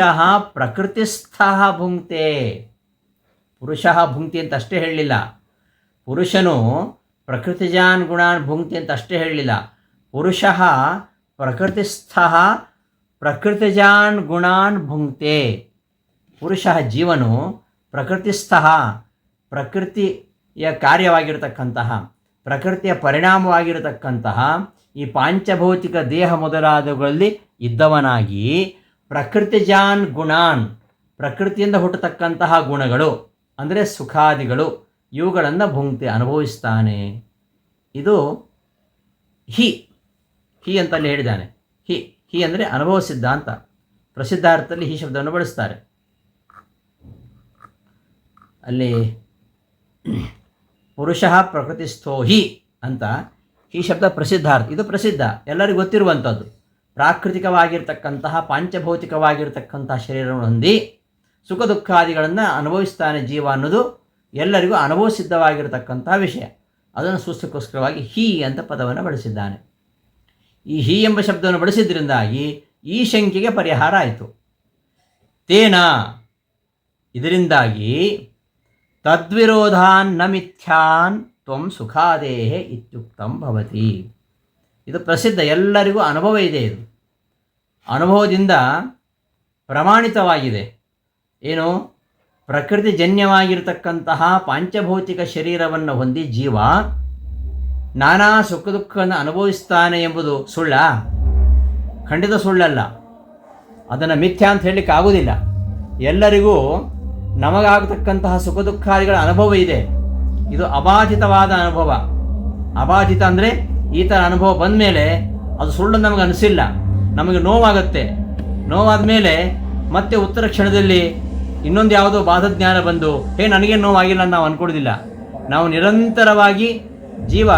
ಪ್ರಕೃತಿಸ್ಥ ಭುಂಕ್ತೆ. ಪುರುಷ ಭುಂಕ್ತಿ ಅಂತ ಅಷ್ಟೇ ಹೇಳಲಿಲ್ಲ. ಪುರುಷನು ಪ್ರಕೃತಿಜಾನ್ ಗುಣಾನ್ ಭುಂಕ್ತಿ ಅಂತ ಅಷ್ಟೇ ಹೇಳಲಿಲ್ಲ. ಪುರುಷ ಪ್ರಕೃತಿಸ್ಥ ಪ್ರಕೃತಿಜಾನ್ ಗುಣಾನ್ ಭುಂಕ್ತೆ. ಪುರುಷ ಜೀವನು ಪ್ರಕೃತಿಸ್ಥ ಪ್ರಕೃತಿಯ ಕಾರ್ಯವಾಗಿರತಕ್ಕಂತಹ, ಪ್ರಕೃತಿಯ ಪರಿಣಾಮವಾಗಿರತಕ್ಕಂತಹ ಈ ಪಾಂಚಭೌತಿಕ ದೇಹ ಮೊದಲಾದವುಗಳಲ್ಲಿ ಇದ್ದವನಾಗಿ ಪ್ರಕೃತಿಜಾನ್ ಗುಣಾನ್ ಪ್ರಕೃತಿಯಿಂದ ಹುಟ್ಟತಕ್ಕಂತಹ ಗುಣಗಳು ಅಂದರೆ ಸುಖಾದಿಗಳು. ಇವುಗಳನ್ನು ಭುಂಕ್ತಿ ಅನುಭವಿಸ್ತಾನೆ. ಇದು ಹಿ ಹಿ ಅಂತಲ್ಲಿ ಹೇಳಿದ್ದಾನೆ. ಹಿ ಹಿ ಅಂದರೆ ಅನುಭವಿಸಿದ್ದ ಅಂತ. ಪ್ರಸಿದ್ಧಾರ್ಥದಲ್ಲಿ ಈ ಶಬ್ದವನ್ನು ಬಳಸ್ತಾರೆ. ಅಲ್ಲಿ ಪುರುಷ ಪ್ರಕೃತಿಸ್ಥೋ ಹಿ ಅಂತ ಈ ಶಬ್ದ ಪ್ರಸಿದ್ಧಾರ್ಥ. ಇದು ಪ್ರಸಿದ್ಧ. ಎಲ್ಲರಿಗೂ ಗೊತ್ತಿರುವಂಥದ್ದು ಪ್ರಾಕೃತಿಕವಾಗಿರ್ತಕ್ಕಂತಹ, ಪಾಂಚಭೌತಿಕವಾಗಿರ್ತಕ್ಕಂತಹ ಶರೀರವನ್ನು ಹೊಂದಿ ಸುಖ ದುಃಖಾದಿಗಳನ್ನು ಅನುಭವಿಸ್ತಾನೆ ಜೀವ ಅನ್ನೋದು ಎಲ್ಲರಿಗೂ ಅನುಭವ ಸಿದ್ಧವಾಗಿರತಕ್ಕಂಥ ವಿಷಯ. ಅದನ್ನು ಸೂಕ್ತಕ್ಕೋಸ್ಕರವಾಗಿ ಹಿ ಅಂತ ಪದವನ್ನು ಬಳಸಿದ್ದಾನೆ. ಈ ಹಿ ಎಂಬ ಶಬ್ದವನ್ನು ಬಳಸಿದ್ರಿಂದಾಗಿ ಈ ಶಂಕೆಗೆ ಪರಿಹಾರ ಆಯಿತು. ತೇನ ಇದರಿಂದಾಗಿ ತದ್ವಿರೋಧಾನ್ನ ಮಿಥ್ಯಾನ್ ತ್ವಂ ಸುಖಾದೇಹೆ ಇತ್ಯುಕ್ತಂ ಭವತಿ. ಇದು ಪ್ರಸಿದ್ಧ ಎಲ್ಲರಿಗೂ ಅನುಭವ ಇದೆ ಇದು. ಅನುಭವದಿಂದ ಪ್ರಮಾಣಿತವಾಗಿದೆ. ಏನು? ಪ್ರಕೃತಿಜನ್ಯವಾಗಿರತಕ್ಕಂತಹ ಪಾಂಚಭೌತಿಕ ಶರೀರವನ್ನು ಹೊಂದಿ ಜೀವ ನಾನಾ ಸುಖ ದುಃಖವನ್ನು ಅನುಭವಿಸ್ತಾನೆ ಎಂಬುದು ಸುಳ್ಳ? ಖಂಡಿತ ಸುಳ್ಳಲ್ಲ. ಅದನ್ನು ಮಿಥ್ಯ ಅಂತ ಹೇಳಲಿಕ್ಕೆ ಆಗುವುದಿಲ್ಲ ಎಲ್ಲರಿಗೂ ನಮಗಾಗತಕ್ಕಂತಹ ಸುಖ ದುಃಖಾದಿಗಳ ಅನುಭವ ಇದೆ. ಇದು ಅಬಾಧಿತವಾದ ಅನುಭವ. ಅಬಾಧಿತ ಅಂದರೆ ಈ ಥರ ಅನುಭವ ಬಂದ ಮೇಲೆ ಅದು ಸುಳ್ಳು ನಮಗೆ ಅನಿಸಿಲ್ಲ. ನಮಗೆ ನೋವಾಗುತ್ತೆ. ನೋವಾದ ಮೇಲೆ ಮತ್ತೆ ಉತ್ತರ ಕ್ಷಣದಲ್ಲಿ ಇನ್ನೊಂದು ಯಾವುದೋ ಬಾಧಜ್ಞಾನ ಬಂದು, ಹೇ, ನನಗೇನು ನೋವಾಗಿಲ್ಲ ಅಂತ ನಾವು ಅಂದ್ಕೊಡೋದಿಲ್ಲ ನಾವು ನಿರಂತರವಾಗಿ ಜೀವ,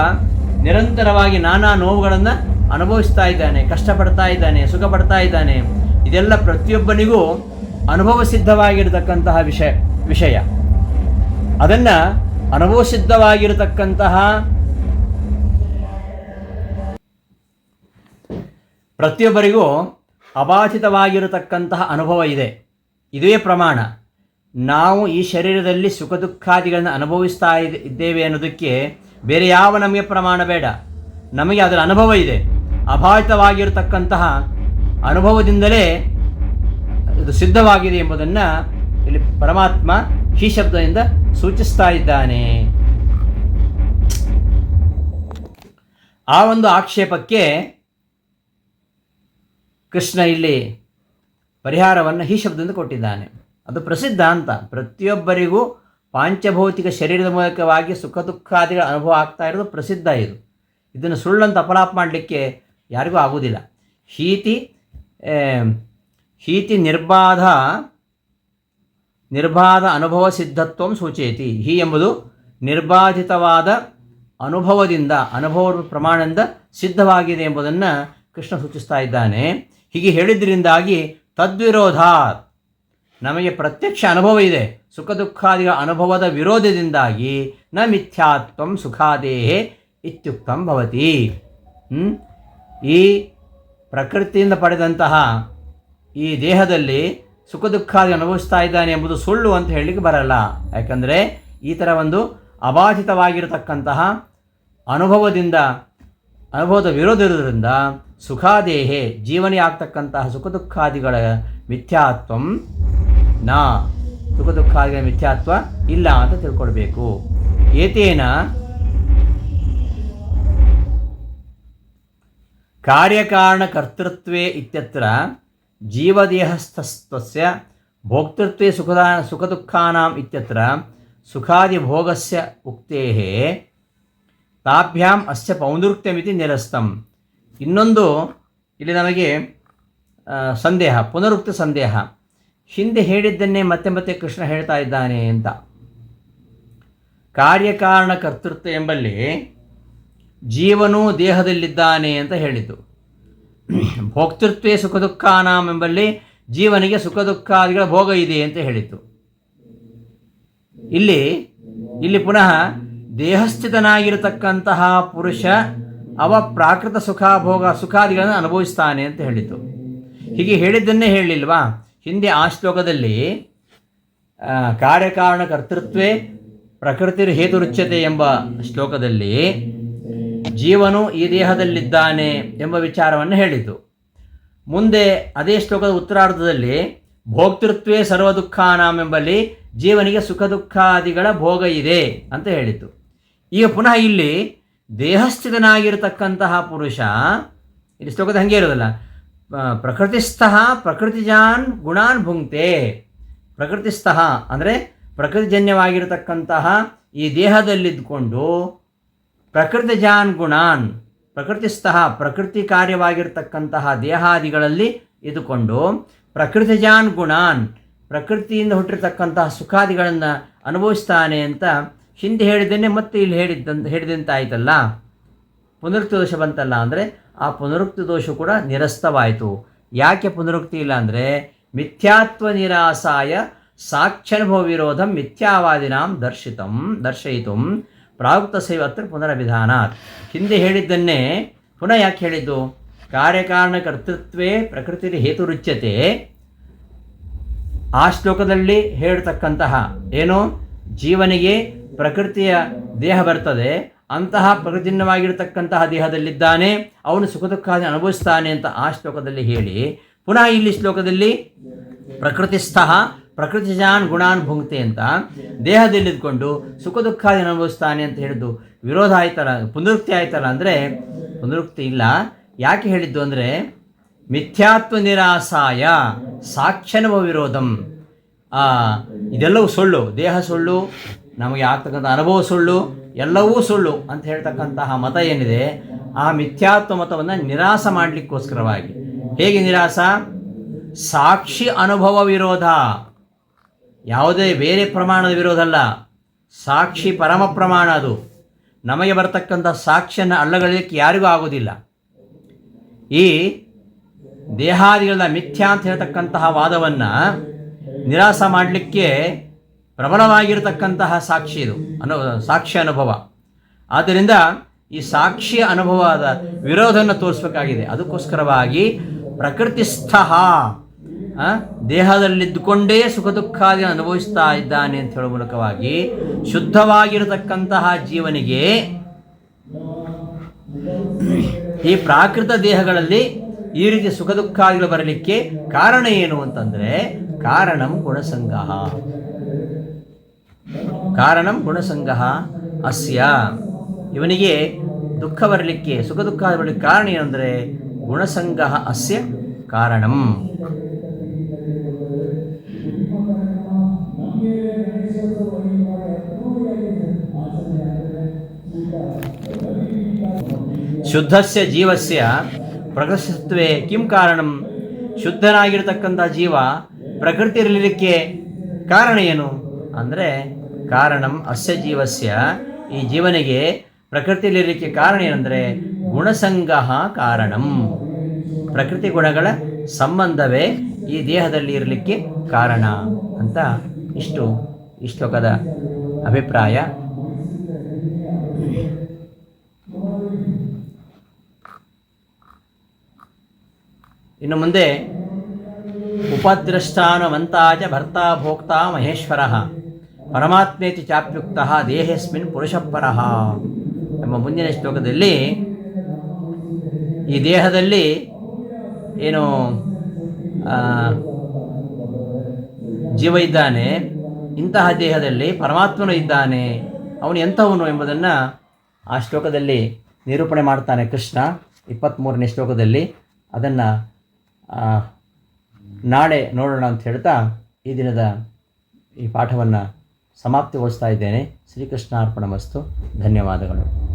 ನಿರಂತರವಾಗಿ ನಾನಾ ನೋವುಗಳನ್ನು ಅನುಭವಿಸ್ತಾ ಇದ್ದಾನೆ, ಕಷ್ಟಪಡ್ತಾ ಇದ್ದಾನೆ ಸುಖ ಪಡ್ತಾ ಇದ್ದಾನೆ. ಇದೆಲ್ಲ ಪ್ರತಿಯೊಬ್ಬನಿಗೂ ಅನುಭವ ಸಿದ್ಧವಾಗಿರತಕ್ಕಂತಹ ವಿಷಯ ವಿಷಯ. ಅದನ್ನು ಅನುಭವ ಸಿದ್ಧವಾಗಿರತಕ್ಕಂತಹ ಪ್ರತಿಯೊಬ್ಬರಿಗೂ ಅಬಾಧಿತವಾಗಿರತಕ್ಕಂತಹ ಅನುಭವ ಇದೆ. ಇದೇ ಪ್ರಮಾಣ. ನಾವು ಈ ಶರೀರದಲ್ಲಿ ಸುಖ ದುಃಖಾದಿಗಳನ್ನು ಅನುಭವಿಸ್ತಾ ಇದ್- ಇದ್ದೇವೆ ಅನ್ನೋದಕ್ಕೆ ಬೇರೆ ಯಾವ ನಮಗೆ ಪ್ರಮಾಣ ಬೇಡ. ನಮಗೆ ಅದರ ಅನುಭವ ಇದೆ. ಅಭಾವಿತವಾಗಿರತಕ್ಕಂತಹ ಅನುಭವದಿಂದಲೇ ಇದು ಸಿದ್ಧವಾಗಿದೆ ಎಂಬುದನ್ನು ಇಲ್ಲಿ ಪರಮಾತ್ಮ ಈ ಶಬ್ದದಿಂದ ಸೂಚಿಸ್ತಾ ಇದ್ದಾನೆ. ಆ ಒಂದು ಆಕ್ಷೇಪಕ್ಕೆ ಕೃಷ್ಣ ಇಲ್ಲಿ ಪರಿಹಾರವನ್ನು ಈ ಶಬ್ದದಿಂದ ಕೊಟ್ಟಿದ್ದಾನೆ. ಅದು ಪ್ರಸಿದ್ಧ ಅಂತ. ಪ್ರತಿಯೊಬ್ಬರಿಗೂ ಪಾಂಚಭೌತಿಕ ಶರೀರದ ಮೂಲಕವಾಗಿ ಸುಖ ದುಃಖಾದಿಗಳ ಅನುಭವ ಆಗ್ತಾ ಇರೋದು ಪ್ರಸಿದ್ಧ ಇದು. ಇದನ್ನು ಸುಳ್ಳಂತ ಅಪಲಾಪ ಮಾಡಲಿಕ್ಕೆ ಯಾರಿಗೂ ಆಗುವುದಿಲ್ಲ. ಹೀತಿ ಹೀತಿ ನಿರ್ಬಾಧ ನಿರ್ಬಾಧ ಅನುಭವ ಸಿದ್ಧತ್ವ ಸೂಚಯತಿ. ಹಿ ಎಂಬುದು ನಿರ್ಬಾಧಿತವಾದ ಅನುಭವದಿಂದ ಅನುಭವ ಪ್ರಮಾಣದಿಂದ ಸಿದ್ಧವಾಗಿದೆ ಎಂಬುದನ್ನು ಕೃಷ್ಣ ಸೂಚಿಸ್ತಾ ಇದ್ದಾನೆ. ಹೀಗೆ ಹೇಳಿದ್ರಿಂದಾಗಿ ತದ್ವಿರೋಧ ನಮಗೆ ಪ್ರತ್ಯಕ್ಷ ಅನುಭವ ಇದೆ. ಸುಖ ದುಃಖಾದಿಗಳ ಅನುಭವದ ವಿರೋಧದಿಂದಾಗಿ ನ ಮಿಥ್ಯಾತ್ವಂ ಸುಖಾದೇ ಇತ್ಯುಕ್ತಂ ಭವತಿ. ಈ ಪ್ರಕೃತಿಯಿಂದ ಪಡೆದಂತಹ ಈ ದೇಹದಲ್ಲಿ ಸುಖ ದುಃಖಾದಿ ಅನುಭವಿಸ್ತಾ ಇದ್ದಾನೆ ಎಂಬುದು ಸುಳ್ಳು ಅಂತ ಹೇಳಲಿಕ್ಕೆ ಬರಲ್ಲ. ಯಾಕಂದರೆ ಈ ಥರ ಒಂದು ಅಬಾಧಿತವಾಗಿರತಕ್ಕಂತಹ ಅನುಭವದಿಂದ, ಅನುಭವದ ವಿರೋಧ ಇರೋದ್ರಿಂದ ಸುಖಾದೇಹೆ ಜೀವನಿ ಆಗ್ತಕ್ಕಂತಹ ಸುಖ ದುಃಖಾದಿಗಳ ಮಿಥ್ಯಾತ್ವಂ ನಾ. ಸುಖ ದುಃಖಾದಿಗಳ ಮಿಥ್ಯಾತ್ವ ಇಲ್ಲ ಅಂತ ತಿಳ್ಕೊಳ್ಬೇಕು. ಏತೇನ? ಕಾರ್ಯಕಾರಣಕರ್ತೃತ್ವೇ ಇತ್ಯತ್ರ ಜೀವದೇಹಸ್ಥಸ್ತ್ವಸ್ಯ ಭೋಕ್ತೃತ್ವೇ ಸುಖದ ದುಃಖಾನಾಂ ಇತ್ಯತ್ರ ಸುಖಾದಿಭೋಗಸ್ಯ ಉಕ್ತೇ ತಾಭ್ಯಾಂ ಅಸ್ಯ ಪೌಂದೃಕ್ತಮಿತಿ ನಿರಸ್ತಂ. ಇನ್ನೊಂದು ಇಲ್ಲಿ ನಮಗೆ ಸಂದೇಹ, ಪುನರುಕ್ತ ಸಂದೇಹ. ಹಿಂದೆ ಹೇಳಿದ್ದನ್ನೇ ಮತ್ತೆ ಮತ್ತೆ ಕೃಷ್ಣ ಹೇಳ್ತಾ ಇದ್ದಾನೆ ಅಂತ. ಕಾರ್ಯಕಾರಣ ಕರ್ತೃತ್ವ ಎಂಬಲ್ಲಿ ಜೀವನು ದೇಹದಲ್ಲಿದ್ದಾನೆ ಅಂತ ಹೇಳಿತು ಭೋಕ್ತೃತ್ವೇ ಸುಖ ದುಃಖಾನಾಂ ಎಂಬಲ್ಲಿ ಜೀವನಿಗೆ ಸುಖ ದುಃಖಾದಿಗಳ ಭೋಗ ಇದೆ ಅಂತ ಹೇಳಿತು ಇಲ್ಲಿ ಇಲ್ಲಿ ಪುನಃ ದೇಹಸ್ಥಿತನಾಗಿರತಕ್ಕಂತಹ ಪುರುಷ ಅವ ಪ್ರಾಕೃತ ಸುಖ, ಭೋಗ, ಸುಖಾದಿಗಳನ್ನು ಅನುಭವಿಸ್ತಾನೆ ಅಂತ ಹೇಳಿತು. ಹೀಗೆ ಹೇಳಿದ್ದನ್ನೇ ಹೇಳಿಲ್ವಾ ಹಿಂದೆ ಆ ಶ್ಲೋಕದಲ್ಲಿ ಕಾರ್ಯಕಾರಣ ಕರ್ತೃತ್ವೇ ಪ್ರಕೃತಿ ಹೇತುರುಚ್ಯತೆ ಎಂಬ ಶ್ಲೋಕದಲ್ಲಿ ಜೀವನು ಈ ದೇಹದಲ್ಲಿದ್ದಾನೆ ಎಂಬ ವಿಚಾರವನ್ನು ಹೇಳಿತು. ಮುಂದೆ ಅದೇ ಶ್ಲೋಕದ ಉತ್ತರಾರ್ಧದಲ್ಲಿ ಭೋಕ್ತೃತ್ವೇ ಸರ್ವ ದುಃಖಾನಾಂ ಎಂಬಲ್ಲಿ ಜೀವನಿಗೆ ಸುಖ ದುಃಖಾದಿಗಳ ಭೋಗ ಇದೆ ಅಂತ ಹೇಳಿತು. ಈಗ ಪುನಃ ಇಲ್ಲಿ ದೇಹಸ್ಥಿತನಾಗಿರತಕ್ಕಂತಹ ಪುರುಷ, ಇಲ್ಲಿ ಶ್ಲೋಕದ ಹಂಗೆ ಇರೋದಲ್ಲ ಪ್ರಕೃತಿಸ್ಥಃ ಪ್ರಕೃತಿಜಾನ್ ಗುಣಾನ್ ಭುಂಕ್ತೆ. ಪ್ರಕೃತಿಸ್ಥಃ ಅಂದರೆ ಪ್ರಕೃತಿಜನ್ಯವಾಗಿರತಕ್ಕಂತಹ ಈ ದೇಹದಲ್ಲಿದ್ದುಕೊಂಡು ಪ್ರಕೃತಿಜಾನ್ ಗುಣಾನ್, ಪ್ರಕೃತಿಸ್ಥಃ ಪ್ರಕೃತಿ ಕಾರ್ಯವಾಗಿರ್ತಕ್ಕಂತಹ ದೇಹಾದಿಗಳಲ್ಲಿ ಇದ್ದುಕೊಂಡು ಪ್ರಕೃತಿಜಾನ್ ಗುಣಾನ್, ಪ್ರಕೃತಿಯಿಂದ ಹುಟ್ಟಿರ್ತಕ್ಕಂತಹ ಸುಖಾದಿಗಳನ್ನು ಅನುಭವಿಸ್ತಾನೆ ಅಂತ ಹಿಂದೆ ಹೇಳಿದ್ದೇನೆ, ಮತ್ತೆ ಇಲ್ಲಿ ಹೇಳಿದ್ದಂತ ಹೇಳಿದಂತ ಆಯ್ತಲ್ಲ ಪುನರುಕ್ತಿ ದೋಷ ಬಂತಲ್ಲ ಅಂದರೆ, ಆ ಪುನರುಕ್ತಿ ದೋಷ ಕೂಡ ನಿರಸ್ತವಾಯಿತು. ಯಾಕೆ ಪುನರುಕ್ತಿ ಇಲ್ಲ ಅಂದರೆ, ಮಿಥ್ಯಾತ್ವ ನಿರಾಸಾಯ ಸಾಕ್ಷ್ಯನುಭವ ವಿರೋಧ ಮಿಥ್ಯಾವಾದಿನಾಂ ದರ್ಶಿತಂ, ದರ್ಶಯಿತು. ಪ್ರಾಯುಕ್ತ ಸೇವತ್ರ ಪುನರಭಿಧಾನ ಹಿಂದೆ ಹೇಳಿದ್ದನ್ನೇ ಪುನಃ ಯಾಕೆ ಹೇಳಿದ್ದು? ಕಾರ್ಯಕಾರಣ ಕರ್ತೃತ್ವೇ ಪ್ರಕೃತಿ ಹೇತುರುಚ್ಯತೆ. ಆ ಶ್ಲೋಕದಲ್ಲಿ ಹೇಳ್ತಕ್ಕಂತಹ ಏನು? ಜೀವನಿಗೆ ಪ್ರಕೃತಿಯ ದೇಹ ಬರ್ತದೆ, ಅಂತಹ ಪ್ರಕೃತಿನ್ನವಾಗಿರತಕ್ಕಂತಹ ದೇಹದಲ್ಲಿದ್ದಾನೆ, ಅವನು ಸುಖ ದುಃಖ ಅನುಭವಿಸ್ತಾನೆ ಅಂತ ಆ ಶ್ಲೋಕದಲ್ಲಿ ಹೇಳಿ. ಪುನಃ ಇಲ್ಲಿ ಶ್ಲೋಕದಲ್ಲಿ ಪ್ರಕೃತಿಸ್ಥಃ, ಪ್ರಕೃತಿಜಾನ್ ಗುಣಾನ್ ಭುಂಕ್ತೆ ಅಂತ ದೇಹದಲ್ಲಿದ್ದುಕೊಂಡು ಸುಖ ದುಃಖಾದಿ ಅನುಭವಿಸ್ತಾನೆ ಅಂತ ಹೇಳಿದ್ದು, ವಿರೋಧ ಆಯ್ತಲ್ಲ, ಪುನರುಕ್ತಿ ಆಯ್ತಲ್ಲ ಅಂದರೆ ಪುನರುಕ್ತಿ ಇಲ್ಲ. ಯಾಕೆ ಹೇಳಿದ್ದು ಅಂದರೆ ಮಿಥ್ಯಾತ್ವ ನಿರಾಸಾಯ ಸಾಕ್ಷನವ ವಿರೋಧಂ. ಇದೆಲ್ಲವೂ ಸುಳ್ಳು, ದೇಹ ಸುಳ್ಳು ನಮಗೆ ಆಗ್ತಕ್ಕಂಥ ಅನುಭವ ಸುಳ್ಳು, ಎಲ್ಲವೂ ಸುಳ್ಳು ಅಂತ ಹೇಳ್ತಕ್ಕಂತಹ ಮತ ಏನಿದೆ, ಆ ಮಿಥ್ಯಾತ್ವ ಮತವನ್ನು ನಿರಾಸ ಮಾಡಲಿಕ್ಕೋಸ್ಕರವಾಗಿ. ಹೇಗೆ ನಿರಾಸ? ಸಾಕ್ಷಿ ಅನುಭವ ವಿರೋಧ. ಯಾವುದೇ ಬೇರೆ ಪ್ರಮಾಣದ ವಿರೋಧ ಅಲ್ಲ. ಸಾಕ್ಷಿ ಪರಮ ಪ್ರಮಾಣ ಅದು. ನಮಗೆ ಬರತಕ್ಕಂಥ ಸಾಕ್ಷಿಯನ್ನು ಅಲ್ಲಗಳಲಿಕ್ಕೆ ಯಾರಿಗೂ ಆಗೋದಿಲ್ಲ ಈ ದೇಹಾದಿಗಳ ಮಿಥ್ಯಾ ಅಂತ ಹೇಳ್ತಕ್ಕಂತಹ ವಾದವನ್ನು ನಿರಾಸ ಮಾಡಲಿಕ್ಕೆ ಪ್ರಬಲವಾಗಿರತಕ್ಕಂತಹ ಸಾಕ್ಷಿ ಇದು, ಅನು, ಸಾಕ್ಷಿ ಅನುಭವ. ಆದ್ದರಿಂದ ಈ ಸಾಕ್ಷಿಯ ಅನುಭವದ ವಿರೋಧವನ್ನು ತೋರಿಸಬೇಕಾಗಿದೆ. ಅದಕ್ಕೋಸ್ಕರವಾಗಿ ಪ್ರಕೃತಿಸ್ಥ ದೇಹದಲ್ಲಿದ್ದುಕೊಂಡೇ ಸುಖ ದುಃಖಾದಿ ಅನುಭವಿಸ್ತಾ ಇದ್ದಾನೆ ಅಂತ ಹೇಳುವ ಮೂಲಕವಾಗಿ ಶುದ್ಧವಾಗಿರತಕ್ಕಂತಹ ಜೀವನಿಗೆ ಈ ಪ್ರಾಕೃತ ದೇಹಗಳಲ್ಲಿ ಈ ರೀತಿ ಸುಖ ದುಃಖಾದಿಗಳು ಬರಲಿಕ್ಕೆ ಕಾರಣ ಏನು ಅಂತಂದರೆ ಕಾರಣಂ ಗುಣಸಂಗಃ. ಕಾರಣಂ ಗುಣಸಂಗಹ ಅಸ್ಯ. ಇವನಿಗೆ ದುಃಖ ಬರಲಿಕ್ಕೆ, ಸುಖ ದುಃಖ ಬರಲಿಕ್ಕೆ ಕಾರಣ ಏನಂದರೆ ಗುಣಸಂಗಹ ಅಸ್ಯ ಕಾರಣಂ. ಶುದ್ಧಸ್ಯ ಜೀವಸ್ಯ ಪ್ರಕೃತಿತ್ವೇ ಕಿಂ ಕಾರಣಂ. ಶುದ್ಧನಾಗಿರತಕ್ಕಂಥ ಜೀವ ಪ್ರಕೃತಿ ಇರಲಿಕ್ಕೆ ಕಾರಣ ಏನು? ಅಂದರೆ ಕಾರಣಂ ಅಸ್ಯ ಜೀವಸ್ಯ. ಈ ಜೀವನಿಗೆ ಪ್ರಕೃತಿಯಲ್ಲಿರಲಿಕ್ಕೆ ಕಾರಣ ಏನಂದರೆ ಗುಣಸಂಗಹ ಕಾರಣಂ. ಪ್ರಕೃತಿ ಗುಣಗಳ ಸಂಬಂಧವೇ ಈ ದೇಹದಲ್ಲಿ ಇರಲಿಕ್ಕೆ ಕಾರಣ ಅಂತ ಇಷ್ಟು ಈ ಶ್ಲೋಕದ ಅಭಿಪ್ರಾಯ. ಇನ್ನು ಮುಂದೆ ಉಪದ್ರಷ್ಟಾನುಮಂತಾಚ ಭರ್ತಾ ಭೋಕ್ತಾ ಮಹೇಶ್ವರ. ಪರಮಾತ್ಮೇತಿ ಚಾಪ್ಯುಕ್ತ ದೇಹಸ್ಮಿನ್ ಪುರುಷಪರಃ ಎಂಬ ಮುಂದಿನ ಶ್ಲೋಕದಲ್ಲಿ ಈ ದೇಹದಲ್ಲಿ ಏನು ಜೀವ ಇದ್ದಾನೆ, ಇಂತಹ ದೇಹದಲ್ಲಿ ಪರಮಾತ್ಮನು ಇದ್ದಾನೆ, ಅವನು ಎಂಥವನು ಎಂಬುದನ್ನು ಆ ಶ್ಲೋಕದಲ್ಲಿ ನಿರೂಪಣೆ ಮಾಡ್ತಾನೆ ಕೃಷ್ಣ ಇಪ್ಪತ್ತ್ಮೂರನೇ ಶ್ಲೋಕದಲ್ಲಿ. ಅದನ್ನು ನಾಳೆ ನೋಡೋಣ ಅಂತ ಹೇಳ್ತಾ ಈ ದಿನದ ಈ ಪಾಠವನ್ನು ಸಮಾಪ್ತಿಗೊಳಿಸ್ತಾ ಇದ್ದೇನೆ. ಶ್ರೀಕೃಷ್ಣಾರ್ಪಣ ಮಸ್ತು. ಧನ್ಯವಾದಗಳು.